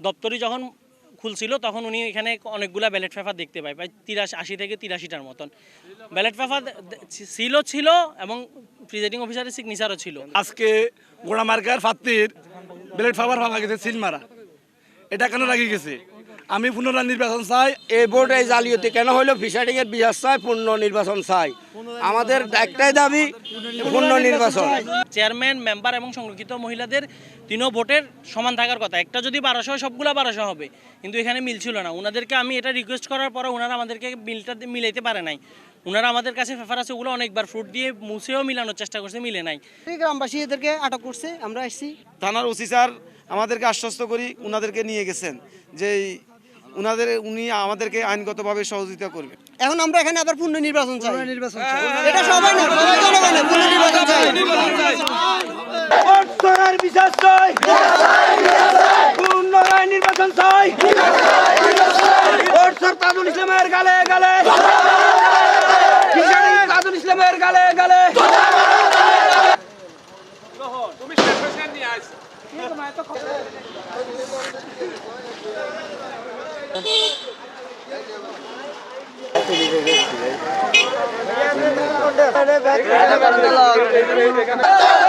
দপ্তরি যখন খুলছিল, তখন উনি এখানে অনেকগুলা ব্যালেট পেপার দেখতে পায়, প্রায় তিরাশি, আশি থেকে তিরাশিটার মতন। ব্যালেট পেপার সিলও ছিল এবং প্রিজাইডিং অফিসারের সিগনেচারও ছিল। আজকে গোড়া মার্কার ফাত্তির ব্যালেট পেপার ভাঙা গেছে, সিল মারা। এটা কেন রাখি গেছে? আমি পুনরায় নির্বাচন চাই। এই ভোট এই জালিয়াতি কেন হইল? ফিশারিং এর বিচার চাই পূর্ণ নির্বাচন চাই। আমাদের একটাই দাবি পূর্ণ নির্বাচন। চেয়ারম্যান মেম্বার এবং সংরক্ষিত মহিলাদের তিনও ভোটের সমান থাকার কথা। একটা যদি বারোশো হয় সবগুলা বারোশো হবে। কিন্তু এখানে মিল ছিল না। ওনাদেরকে আমি এটা রিকোয়েস্ট করার পরে ওনারা আমাদেরকে মিলটা মিলাইতে পারে নাই। ওনারা আমাদের কাছে ফেফার আছে ওগুলো অনেকবার ফ্রুট দিয়ে মুছেও মিলানোর চেষ্টা করছে মিলে নাই। এই গ্রামবাসী এদেরকে আটক করছে আমরা এসেছি থানার ওসি স্যার আমাদেরকে আশ্বস্ত করি ওনাদেরকে নিয়ে গেছেন। যে উনাদের উনি আমাদেরকে আইনগতভাবে সহযোগিতা করবেন। এখন আমরা এখানে আবার পূর্ণ নির্বাচন চাই। এটা সবাই না সবাই জনগণ পূর্ণ নির্বাচন চাই। বিচার চাই। পুনরায় নির্বাচন চাই। তাজুল ইসলামের গালে গালে। তাজুল ইসলামের গালে গালে। Thank you.